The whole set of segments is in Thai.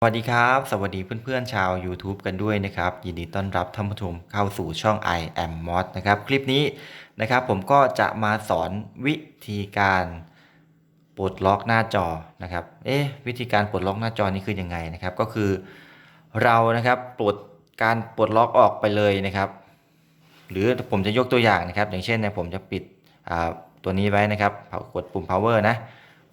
สวัสดีครับ สวัสดีเพื่อนๆชาว YouTube กันด้วยนะครับ ยินดีต้อนรับท่านผู้ชมเข้าสู่ช่อง I am Mod นะครับ คลิปนี้นะครับผมก็จะมาสอนวิธีการปลดล็อกหน้าจอนะครับ เอ๊ะวิธีการปลดล็อกหน้าจอนี่คือยังไงนะครับ ก็คือเรานะครับปลดการปลดล็อกออกไปเลยนะครับ หรือผมจะยกตัวอย่างนะครับ อย่างเช่นเนี่ยผมจะปิดอ่าตัวนี้ไว้นะครับกดปุ่ม power นะ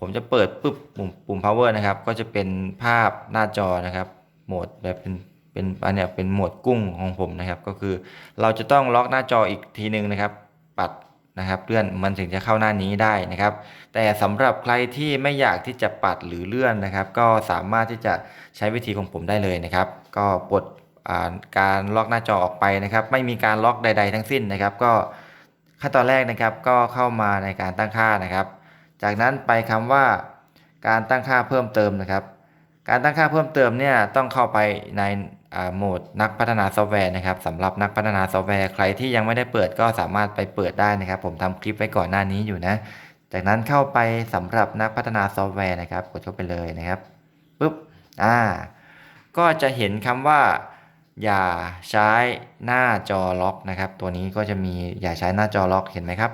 ผมจะเปิดปุ๊บปุ่มปุ่ม power นะครับ ก็จะเป็นภาพหน้าจอนะครับ โหมดแบบเป็นเป็นอันเนี้ยเป็นโหมดกุ้งของผมนะครับ ก็คือเราจะต้องล็อกหน้าจออีกทีหนึ่งนะครับ ปัดนะครับเลื่อนมันถึงจะเข้าหน้านี้ได้นะครับ แต่สำหรับใครที่ไม่อยากที่จะปัดหรือเลื่อนนะครับ ก็สามารถที่จะใช้วิธีของผมได้เลยนะครับ ก็ปลดการล็อกหน้าจอออกไปนะครับ ไม่มีการล็อกใด ๆ ทั้งสิ้นนะครับ ก็ขั้นตอนแรกนะครับก็เข้ามาในการตั้งค่านะครับ จากนั้นไปคำว่าการตั้งค่าเพิ่มเติมนะครับ การตั้งค่าเพิ่มเติมเนี่ยต้องเข้าไปในโหมดนักพัฒนาซอฟต์แวร์นะครับสำหรับนักพัฒนาซอฟต์แวร์ใครที่ยังไม่ได้เปิดก็สามารถไปเปิดได้นะครับ ผมทำคลิปไว้ก่อนหน้านี้อยู่นะ จากนั้นเข้าไปสำหรับนักพัฒนาซอฟต์แวร์นะครับ กดเข้าไปเลยนะครับปุ๊บอ่าก็จะเห็นคำว่า อย่าใช้หน้าจอล็อกนะครับ ตัวนี้ก็จะมีอย่าใช้หน้าจอล็อกเห็นไหมครับ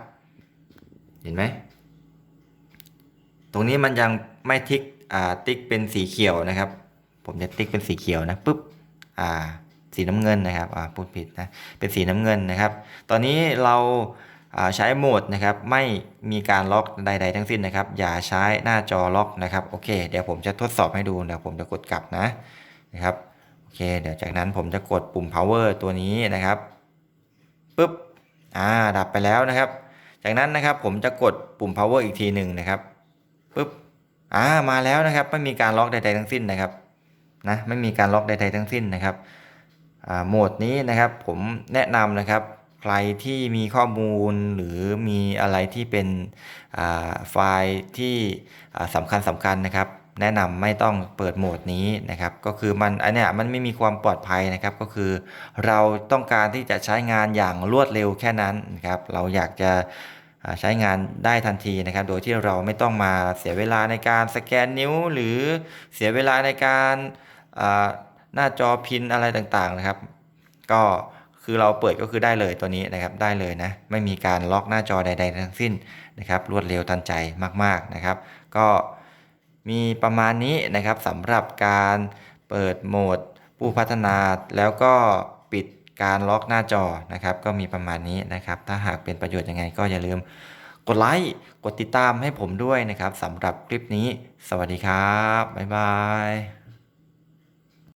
เห็นไหม ตรงนี้มันยังไม่ทิกอ่าติ๊กเป็นสีเขียวนะครับ ผมจะติ๊กเป็นสีเขียวนะปุ๊บอ่าสีน้ำเงินนะครับอ่าพูดผิดนะเป็นสีน้ำเงินนะครับ ตอนนี้เราอ่าใช้โหมดนะครับไม่มีการล็อกใด ๆ ทั้งสิ้นนะครับ อย่าใช้หน้าจอล็อกนะครับโอเค เดี๋ยวผมจะทดสอบให้ดูเดี๋ยวผมจะกดกลับนะนะครับโอเค เดี๋ยวจากนั้นผมจะกดปุ่ม power ตัวนี้นะครับปุ๊บอ่าดับไปแล้วนะครับ จากนั้นนะครับผมจะกดปุ่ม power อีกทีหนึ่งนะครับ ปุ๊บอ่ามาแล้วนะครับ ไม่มีการล็อกใด ๆทั้งสิ้นนะครับนะไม่มีการล็อกใด ๆทั้งสิ้นนะครับอ่าโหมดนี้นะครับผมแนะนำนะครับ ใครที่มีข้อมูลหรือมีอะไรที่เป็นอ่าไฟล์ที่อ่าสำคัญสำคัญนะครับ แนะนำไม่ต้องเปิดโหมดนี้นะครับ ก็คือมันอันเนี้ยมันไม่มีความปลอดภัยนะครับ ก็คือเราต้องการที่จะใช้งานอย่างรวดเร็วแค่นั้นนะครับ เราอยากจะ ใช้งานได้ทันทีนะครับ โดยที่เราไม่ต้องมาเสียเวลาในการสแกนนิ้ว หรือเสียเวลาในการหน้าจอพินอะไรต่างๆนะครับ ก็คือเราเปิดก็คือได้เลยตัวนี้นะครับได้เลยนะไม่มีการล็อกหน้าจอใด ๆ ทั้งสิ้นนะครับ รวดเร็วทันใจมากๆนะครับ ก็มีประมาณนี้นะครับสำหรับการเปิดโหมดผู้พัฒนาแล้วก็ การล็อกหน้าจอนะครับ ก็มีประมาณนี้นะครับ ถ้าหากเป็นประโยชน์ยังไงก็อย่าลืมกดไลค์ กดติดตามให้ผมด้วยนะครับสำหรับคลิปนี้ สวัสดีครับ บ๊ายบาย